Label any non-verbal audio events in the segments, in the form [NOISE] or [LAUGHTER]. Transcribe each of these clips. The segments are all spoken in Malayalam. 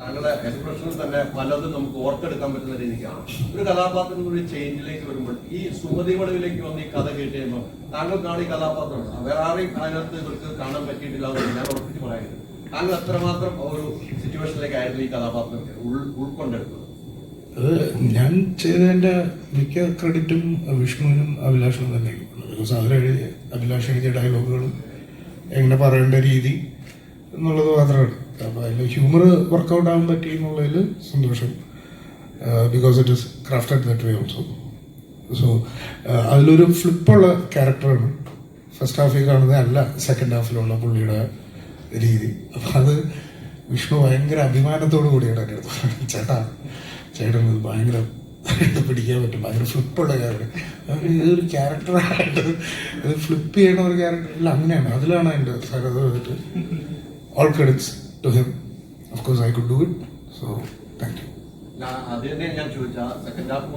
താങ്കളുടെ എക്സ്പ്രഷനിൽ തന്നെ പലതും നമുക്ക് ഓർത്തെടുക്കാൻ പറ്റുന്ന രീതിക്കാണ്. ഒരു കഥാപാത്രം ഒരു ചേഞ്ചിലേക്ക് വരുമ്പോൾ ഈ സുമതി വളവിലേക്ക് വന്ന് ഈ കഥ കേട്ട് കഴിയുമ്പോൾ താങ്കൾക്കാണ് ഈ കഥാപാത്രം വേറെ ആരെയും അതിനകത്ത് ഇവർക്ക് കാണാൻ പറ്റിയിട്ടില്ല എന്ന് ഞാൻ ഉറപ്പിച്ച് പറയുന്നത് താങ്കൾ എത്രമാത്രം ഒരു സിറ്റുവേഷനിലേക്കായിരുന്നു ഈ കഥാപാത്രം ഉൾ- ഉൾക്കൊണ്ടെടുത്തത്? അത് ഞാൻ ചെയ്തതിന്റെ മിക്ക ക്രെഡിറ്റും വിഷ്ണുവിനും അഭിലാഷനും തന്നെ ബിക്കോസ് എഴുതിയ അഭിലാഷ് എഴുതിയ ഡയലോഗുകളും എങ്ങനെ പറയേണ്ട രീതി എന്നുള്ളത് മാത്രമാണ് അപ്പോൾ അതിൽ ഹ്യൂമർ വർക്കൗട്ട് ആകാൻ പറ്റി എന്നുള്ളതിൽ സന്തോഷം. Because it is crafted that way also so അതിലൊരു ഫ്ലിപ്പുള്ള ക്യാരക്ടറാണ് ഫസ്റ്റ് ഹാഫിൽ കാണുന്നത് അല്ല സെക്കൻഡ് ഹാഫിലുള്ള പുള്ളിയുടെ രീതി. അപ്പം അത് വിഷ്ണു ഭയങ്കര അഭിമാനത്തോടു കൂടിയാണ് എന്റെ അടുത്ത്. ചേട്ടാ ചേട്ടൻ ഇത് ഭയങ്കര പിടിക്കാൻ പറ്റും ഭയങ്കര ഫ്ലിപ്പുള്ള ക്യാരക്ടർ ഇതൊരു ക്യാരക്ടറായിട്ട് ഇത് ഫ്ലിപ്പ് ചെയ്യണ ഒരു ക്യാരക്ടർ ഇല്ല അങ്ങനെയാണ്. അതിലാണ് എന്റെ സകത വന്നിട്ട് all credits to him of course I could do it so thank you ഞാൻ ഞാൻ ചോദിച്ചാ സെക്കൻഡ് ഹാഫ്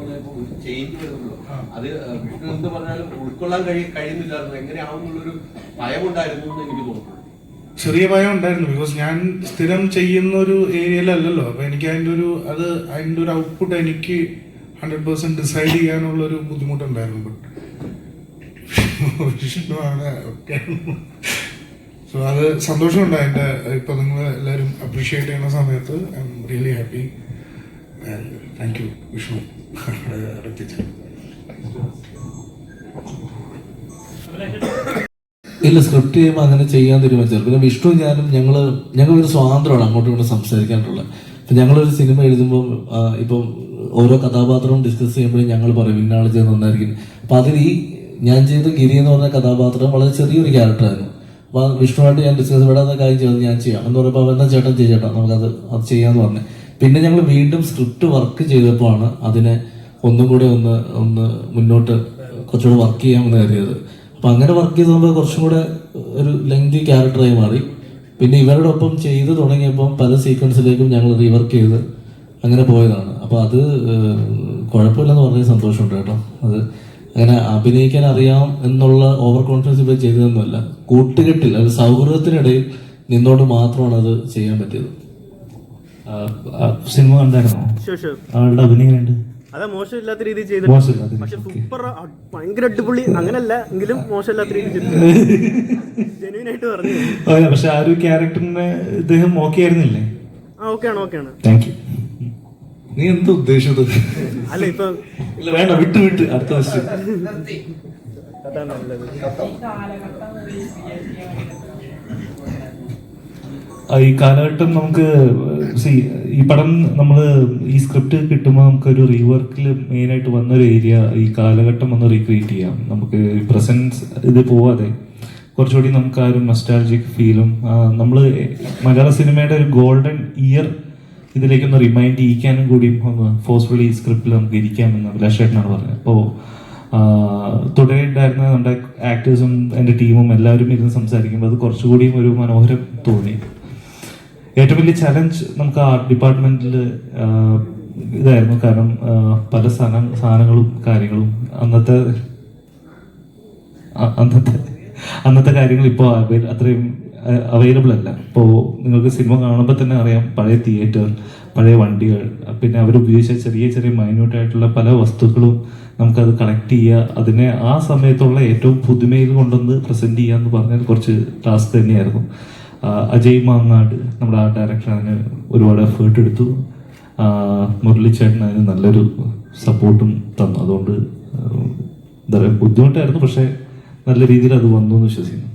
ചേഞ്ച് വരുന്നുള്ളൂ അത് വിഷ്ണു എന്ത് പറഞ്ഞാലും ഉൾക്കൊള്ളാൻ കഴിയുന്നില്ലായിരുന്നു. എങ്ങനെയാവുന്നുള്ളൊരു എന്ന് എനിക്ക് തോന്നുന്നു. ചെറിയ ഭയം ഉണ്ടായിരുന്നു. ബിക്കോസ് ഞാൻ സ്ഥിരം ചെയ്യുന്ന ഒരു ഏരിയയിലല്ലല്ലോ അപ്പൊ എനിക്ക് അതിന്റെ ഒരു അത് അതിന്റെ ഒരു ഔട്ട്പുട്ട് എനിക്ക് ഹൺഡ്രഡ് പെർസെന്റ് ഡിസൈഡ് ചെയ്യാനുള്ള ഒരു ബുദ്ധിമുട്ടുണ്ടായിരുന്നു ബട്ട് വിഷ്ണുവാണ് സോ അത് സന്തോഷമുണ്ട്. അതിന്റെ ഇപ്പൊ നിങ്ങൾ എല്ലാവരും അപ്രീഷിയേറ്റ് ചെയ്യുന്ന സമയത്ത് I'm really happy thank you Vishnu ഇല്ല സ്ക്രിപ്റ്റ് ചെയ്യുമ്പോൾ അങ്ങനെ ചെയ്യാൻ തീരുമാനിച്ചത് പിന്നെ വിഷ്ണു ഞാനും ഞങ്ങൾ ഒരു സ്വാതന്ത്ര്യമാണ് അങ്ങോട്ടും ഇങ്ങോട്ടും സംസാരിക്കാനുള്ള ഇപ്പം ഞങ്ങളൊരു സിനിമ എഴുതുമ്പോൾ ഇപ്പോൾ ഇപ്പം ഓരോ കഥാപാത്രവും ഡിസ്കസ് ചെയ്യുമ്പോഴും ഞങ്ങൾ പറയും ഇന്നാൾ ചെയ്ത് നന്നായിരിക്കും. അപ്പം അതിൽ ഈ ഞാൻ ചെയ്ത ഗിരി എന്ന് പറഞ്ഞ കഥാപാത്രം വളരെ ചെറിയൊരു ക്യാരക്ടറായിരുന്നു വിഷ്ണുവായിട്ട് ഞാൻ ഡിസ്കസ് വിടാത്ത കാര്യം ചെയ്തത് ഞാൻ ചെയ്യാം. എന്ന് പറയുമ്പോൾ എന്നാ ചേട്ടൻ ചെയ്യട്ടോ നമുക്കത് അത് ചെയ്യാന്ന് പറഞ്ഞു. പിന്നെ ഞങ്ങൾ വീണ്ടും സ്ക്രിപ്റ്റ് വർക്ക് ചെയ്തപ്പോൾ ആണ് അതിനെ ഒന്നും കൂടെ ഒന്ന് ഒന്ന് മുന്നോട്ട് കുറച്ചുകൂടെ വർക്ക് ചെയ്യാമെന്ന് കരുതിയത്. അപ്പം അങ്ങനെ വർക്ക് ചെയ്ത് നമ്മൾ കുറച്ചും കൂടെ ഒരു ലെങ്തി ക്യാരക്ടറായി മാറി. പിന്നെ ഇവരുടെ ഒപ്പം ചെയ്ത് തുടങ്ങിയപ്പോൾ പല സീക്വൻസിലേക്കും ഞങ്ങൾ റീവർക്ക് ചെയ്ത് അങ്ങനെ പോയതാണ്. അപ്പോൾ അത് കുഴപ്പമില്ലെന്ന് പറഞ്ഞ സന്തോഷമുണ്ട് കേട്ടോ. അത് അങ്ങനെ അഭിനയിക്കാൻ അറിയാം എന്നുള്ള ഓവർ കോൺഫിഡൻസ് ഇപ്പോൾ ചെയ്തതൊന്നുമല്ല. കൂട്ടുകെട്ടിൽ അത് സൗഹൃദത്തിനിടയിൽ നിന്നോട് മാത്രമാണ് അത് ചെയ്യാൻ പറ്റിയത്. സിനിമ കണ്ടായിരുന്നോ? ആളുടെ അഭിനയം അതാ മോശമില്ലാത്ത രീതിയിൽ ചെയ്തിട്ടുണ്ട് പക്ഷെ സൂപ്പർ ഭയങ്കര അടിപൊളി. അങ്ങനല്ല എങ്കിലും മോശമില്ലാത്ത രീതിയിൽ ജെന്യൂൻ ആയിട്ട് പറഞ്ഞു. [LAUGHS] പക്ഷെ ആ ഒരു ക്യാരക്ടറിനെ ഇദ്ദേഹം ഓക്കെ ആയിരുന്നില്ലേ? ആ ഓക്കെ ആണ് ഓക്കെ ആണ്. നീ എന്ത് ഉദ്ദേശിച്ചത്? അല്ല ഇപ്പൊ ഇല്ല വേണ്ട വിട്ട് വിട്ട്. അടുത്ത ക്വസ്റ്റ്യൻ ഈ കാലഘട്ടം നമുക്ക് ഈ പടം നമ്മൾ ഈ സ്ക്രിപ്റ്റ് കിട്ടുമ്പോൾ നമുക്കൊരു റീവർക്കിൽ മെയിനായിട്ട് വന്നൊരു ഏരിയ ഈ കാലഘട്ടം ഒന്ന് റീക്രിയേറ്റ് ചെയ്യാം. നമുക്ക് പ്രസൻസ് ഇത് പോവാതെ. കുറച്ചുകൂടി നമുക്ക് ആ ഒരു നൊസ്റ്റാൾജിക് ഫീലും നമ്മൾ മലയാള സിനിമയുടെ ഒരു ഗോൾഡൻ ഇയർ ഇതിലേക്കൊന്ന് റിമൈൻഡ് ചെയ്യിക്കാനും കൂടി ഒന്ന് ഫോഴ്സ്ഫുള്ളി സ്ക്രിപ്റ്റിൽ നമുക്ക് ഇരിക്കാമെന്ന് അഭിലാഷേട്ടനാണ് പറഞ്ഞത്. അപ്പോൾ തുടരെയുണ്ടായിരുന്ന നമ്മുടെ ആക്ടേഴ്സും എന്റെ ടീമും എല്ലാവരും ഇരുന്ന് സംസാരിക്കുമ്പോൾ അത് കുറച്ചുകൂടിയും ഒരു മനോഹരം തോന്നി. ഏറ്റവും വലിയ ചലഞ്ച് നമുക്ക് ആർട്ട് ഡിപ്പാർട്ട്മെന്റിൽ ഇതായിരുന്നു. കാരണം പല സാധന സാധനങ്ങളും കാര്യങ്ങളും അന്നത്തെ അന്നത്തെ അന്നത്തെ കാര്യങ്ങൾ ഇപ്പോൾ അത്രയും അവൈലബിൾ അല്ല. ഇപ്പോൾ നിങ്ങൾക്ക് സിനിമ കാണുമ്പോൾ തന്നെ അറിയാം പഴയ തിയേറ്റർ പഴയ വണ്ടികൾ പിന്നെ അവർ ഉപയോഗിച്ച ചെറിയ ചെറിയ മൈന്യൂട്ടായിട്ടുള്ള പല വസ്തുക്കളും നമുക്കത് കളക്ട് ചെയ്യുക അതിനെ ആ സമയത്തുള്ള ഏറ്റവും പുതുമയിൽ കൊണ്ടുവന്ന് പ്രസന്റ് ചെയ്യുക എന്ന് പറഞ്ഞാൽ കുറച്ച് ടാസ്ക് തന്നെയായിരുന്നു. അജയ് മാങ്ങാട് നമ്മുടെ ആ ഡയറക്ടർ അതിന് ഒരുപാട് എഫേർട്ട് എടുത്തു. മുരളിച്ചേട്ടൻ അതിന് നല്ലൊരു സപ്പോർട്ടും തന്നു. അതുകൊണ്ട് എന്താ പറയുക ബുദ്ധിമുട്ടായിരുന്നു പക്ഷേ നല്ല രീതിയിൽ അത് വന്നു എന്ന് വിശ്വസിക്കുന്നു.